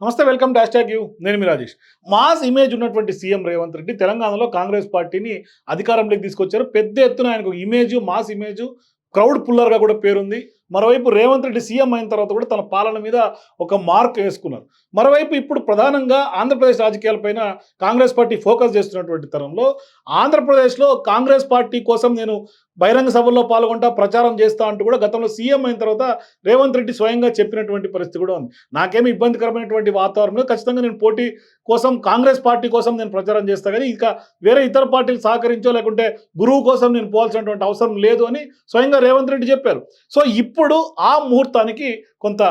నమస్తే welcome dash tag you. నేను మీ రాజేష్. మాస్ ఇమేజ్ ఉన్నటువంటి సీఎం రేవంత్ రెడ్డి తెలంగాణలో కాంగ్రెస్ పార్టీని అధికారంలోకి తీసుకొచ్చారు. పెద్ద ఎత్తున ఆయనకు ఇమేజ్ మాస్ ఇమేజ్ క్రౌడ్ పుల్లర్గా కూడా పేరుంది. మరోవైపు రేవంత్ రెడ్డి సీఎం అయిన తర్వాత కూడా తన పాలన మీద ఒక మార్క్ వేసుకున్నారు. మరోవైపు ఇప్పుడు ప్రధానంగా ఆంధ్రప్రదేశ్ రాజకీయాలపైన కాంగ్రెస్ పార్టీ ఫోకస్ చేస్తున్నటువంటి తరంలో ఆంధ్రప్రదేశ్లో కాంగ్రెస్ పార్టీ కోసం నేను బహిరంగ సభల్లో పాల్గొంటా ప్రచారం చేస్తా అంటూ కూడా గతంలో సీఎం అయిన తర్వాత రేవంత్ రెడ్డి స్వయంగా చెప్పినటువంటి పరిస్థితి కూడా ఉంది. నాకేమి ఇబ్బందికరమైనటువంటి వాతావరణంలో ఖచ్చితంగా నేను పోటీ కోసం కాంగ్రెస్ పార్టీ కోసం నేను ప్రచారం చేస్తా కానీ ఇంకా వేరే ఇతర పార్టీలు సహకరించో లేకుంటే గురువు కోసం నేను పోవాల్సినటువంటి అవసరం లేదు అని స్వయంగా రేవంత్ రెడ్డి చెప్పారు. సో ఇప్పుడు ఆ ముహూర్తానికి కొంత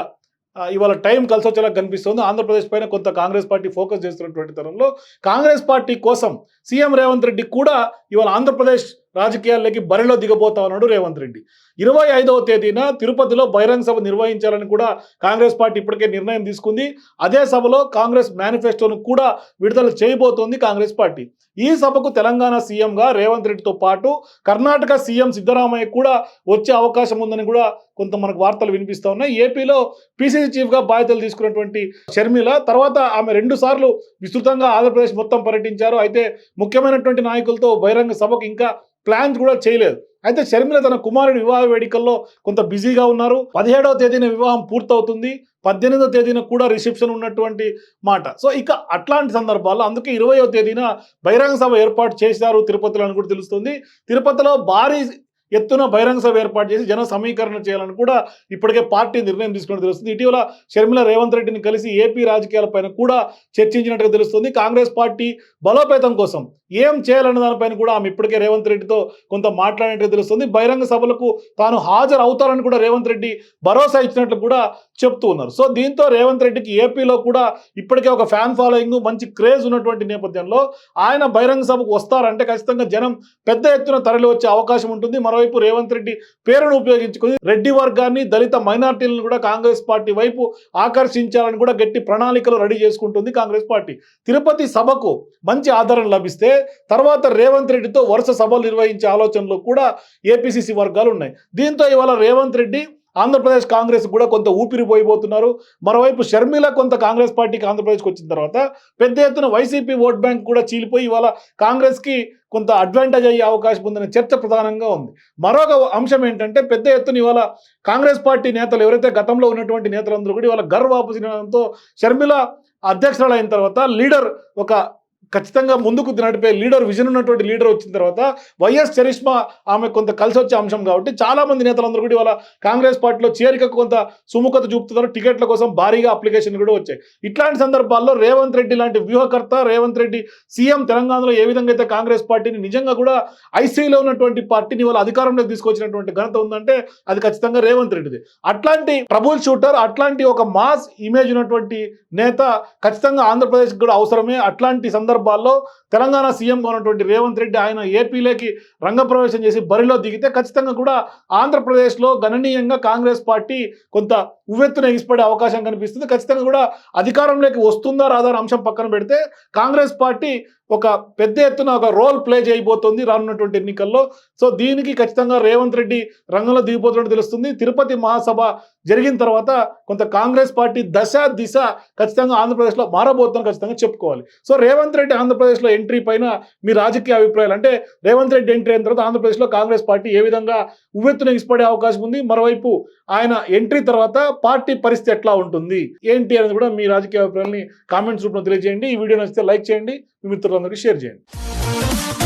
ఇవాళ టైం కలిసి వచ్చేలా కనిపిస్తుంది. ఆంధ్రప్రదేశ్ పైన కొంత కాంగ్రెస్ పార్టీ ఫోకస్ చేస్తున్నటువంటి తరంలో కాంగ్రెస్ పార్టీ కోసం సీఎం రేవంత్ రెడ్డి కూడా ఇవాళ ఆంధ్రప్రదేశ్ రాజకీయాల్లోకి బరిలో దిగబోతా ఉన్నాడు రేవంత్ రెడ్డి. ఇరవై ఐదవ తేదీన తిరుపతిలో బహిరంగ సభ నిర్వహించాలని కూడా కాంగ్రెస్ పార్టీ ఇప్పటికే నిర్ణయం తీసుకుంది. అదే సభలో కాంగ్రెస్ మేనిఫెస్టోను కూడా విడుదల చేయబోతోంది కాంగ్రెస్ పార్టీ. ఈ సభకు తెలంగాణ సీఎంగా రేవంత్ రెడ్డితో పాటు కర్ణాటక సీఎం సిద్ధరామయ్య కూడా వచ్చే అవకాశం ఉందని కూడా కొంత మనకు వార్తలు వినిపిస్తూ ఉన్నాయి. ఏపీలో పీసీసీ చీఫ్గా బాధ్యతలు తీసుకున్నటువంటి షర్మిల తర్వాత ఆమె రెండు సార్లు విస్తృతంగా ఆంధ్రప్రదేశ్ మొత్తం పర్యటించారు. అయితే ముఖ్యమైనటువంటి నాయకులతో బహిరంగ సభకు ఇంకా ప్లాన్స్ కూడా చేయలేదు. అయితే షర్మిల తన కుమారుడి వివాహ వేడుకల్లో కొంత బిజీగా ఉన్నారు. పదిహేడవ తేదీన వివాహం పూర్తవుతుంది. పద్దెనిమిదవ తేదీన కూడా రిసెప్షన్ ఉన్నటువంటి మాట. సో ఇక అట్లాంటి సందర్భాల్లో అందుకే ఇరవయో తేదీన బహిరంగ సభ ఏర్పాటు చేశారు తిరుపతిలో అని కూడా తెలుస్తుంది. తిరుపతిలో భారీ ఎత్తున బహిరంగ సభ ఏర్పాటు చేసి జన సమీకరణ చేయాలని కూడా ఇప్పటికే పార్టీ నిర్ణయం తీసుకుని తెలుస్తుంది. ఇటీవల షర్మిల రేవంత్ రెడ్డిని కలిసి ఏపీ రాజకీయాలపైన కూడా చర్చించినట్టుగా తెలుస్తుంది. కాంగ్రెస్ పార్టీ బలోపేతం కోసం ఏం చేయాలన్న దానిపైన కూడా ఆమె ఇప్పటికే రేవంత్ రెడ్డితో కొంత మాట్లాడినట్టుగా తెలుస్తుంది. బహిరంగ సభలకు తాను హాజరు అవుతారని కూడా రేవంత్ రెడ్డి భరోసా ఇచ్చినట్లు కూడా చెప్తూ ఉన్నారు. సో దీంతో రేవంత్ రెడ్డికి ఏపీలో కూడా ఇప్పటికే ఒక ఫ్యాన్ ఫాలోయింగ్ మంచి క్రేజ్ ఉన్నటువంటి నేపథ్యంలో ఆయన బహిరంగ సభకు వస్తారంటే ఖచ్చితంగా జనం పెద్ద ఎత్తున తరలి వచ్చే అవకాశం ఉంటుంది. మరోవైపు రేవంత్ రెడ్డి పేరును ఉపయోగించుకుని రెడ్డి వర్గాన్ని దళిత మైనార్టీలను కూడా కాంగ్రెస్ పార్టీ వైపు ఆకర్షించాలని కూడా గట్టి ప్రణాళికలు రెడీ చేసుకుంటుంది కాంగ్రెస్ పార్టీ. తిరుపతి సభకు మంచి ఆదరణ లభిస్తే తర్వాత రేవంత్ రెడ్డితో వరుస సభలు నిర్వహించే ఆలోచనలో కూడా ఏపీసీసీ వర్గాలు ఉన్నాయి. దీంతో ఇవాళ రేవంత్ రెడ్డి ఆంధ్రప్రదేశ్ కాంగ్రెస్ కూడా కొంత ఊపిరిపోయిపోతున్నారు మరోవైపు షర్మిల కొంత కాంగ్రెస్ పార్టీకి ఆంధ్రప్రదేశ్కి వచ్చిన తర్వాత పెద్ద ఎత్తున వైసీపీ ఓట్ బ్యాంక్ కూడా చీలిపోయి ఇవాళ కాంగ్రెస్కి కొంత అడ్వాంటేజ్ అయ్యే అవకాశం ఉందనే చర్చ ప్రధానంగా ఉంది. మరొక అంశం ఏంటంటే పెద్ద ఎత్తున ఇవాళ కాంగ్రెస్ పార్టీ నేతలు ఎవరైతే గతంలో ఉన్నటువంటి నేతలందరూ కూడా ఇవాళ గర్వ వాపసినడంతో షర్మిల అధ్యక్షురాలు అయిన తర్వాత లీడర్ ఒక ఖచ్చితంగా ముందుకు నడిపే లీడర్ విజన్ ఉన్నటువంటి లీడర్ వచ్చిన తర్వాత వైఎస్ చరిష్మా ఆమె కొంత కలిసి వచ్చే అంశం కాబట్టి చాలా మంది నేతలందరూ కూడా ఇవాళ కాంగ్రెస్ పార్టీలో చేరికకు కొంత సుముఖత చూపుతున్నారు. టికెట్ల కోసం భారీగా అప్లికేషన్ కూడా వచ్చాయి. ఇట్లాంటి సందర్భాల్లో రేవంత్ రెడ్డి లాంటి వ్యూహకర్త రేవంత్ రెడ్డి సీఎం తెలంగాణలో ఏ విధంగా అయితే కాంగ్రెస్ పార్టీని నిజంగా కూడా ఐసీలో ఉన్నటువంటి పార్టీని వాళ్ళ అధికారంలోకి తీసుకొచ్చినటువంటి ఘనత ఉందంటే అది ఖచ్చితంగా రేవంత్ రెడ్డిది. అట్లాంటి ట్రబుల్ షూటర్ అట్లాంటి ఒక మాస్ ఇమేజ్ ఉన్నటువంటి నేత ఖచ్చితంగా ఆంధ్రప్రదేశ్ కూడా అవసరమే. అట్లాంటి సందర్భాల్లో తెలంగాణ సీఎంగా ఉన్నటువంటి రేవంత్ రెడ్డి ఆయన ఏపీలోకి రంగప్రవేశం చేసి బరిలో దిగితే ఖచ్చితంగా కూడా ఆంధ్రప్రదేశ్లో గణనీయంగా కాంగ్రెస్ పార్టీ కొంత ఉవ్వెత్తున ఎగిసిపడే అవకాశం కనిపిస్తుంది. ఖచ్చితంగా కూడా అధికారంలోకి వస్తుందా రాదా అంశం పక్కన పెడితే కాంగ్రెస్ పార్టీ ఒక పెద్ద ఎత్తున ఒక రోల్ ప్లే చేయబోతోంది రానున్నటువంటి ఎన్నికల్లో. సో దీనికి ఖచ్చితంగా రేవంత్ రెడ్డి రంగంలో దిగిపోతున్నట్టు తెలుస్తుంది. తిరుపతి మహాసభ జరిగిన తర్వాత కొంత కాంగ్రెస్ పార్టీ దశ దిశ ఖచ్చితంగా ఆంధ్రప్రదేశ్లో మారబోతుందని ఖచ్చితంగా చెప్పుకోవాలి. సో రేవంత్ రెడ్డి ఆంధ్రప్రదేశ్లో ఎంట్రీ పైన మీ రాజకీయ అభిప్రాయాలు అంటే రేవంత్ రెడ్డి ఎంట్రీ అయిన తర్వాత ఆంధ్రప్రదేశ్లో కాంగ్రెస్ పార్టీ ఏ విధంగా ఉవ్వెత్తున ఎగిసిపడే అవకాశం ఉంది? మరోవైపు ఆయన ఎంట్రీ తర్వాత పార్టీ పరిస్థితి ఎట్లా ఉంటుంది? ఏంటి అనేది కూడా మీ రాజకీయ అభిప్రాయాన్ని కామెంట్స్ రూపంలో తెలియజేయండి. ఈ వీడియో నచ్చితే లైక్ చేయండి. మీ మిత్రులందరికీ షేర్ చేయండి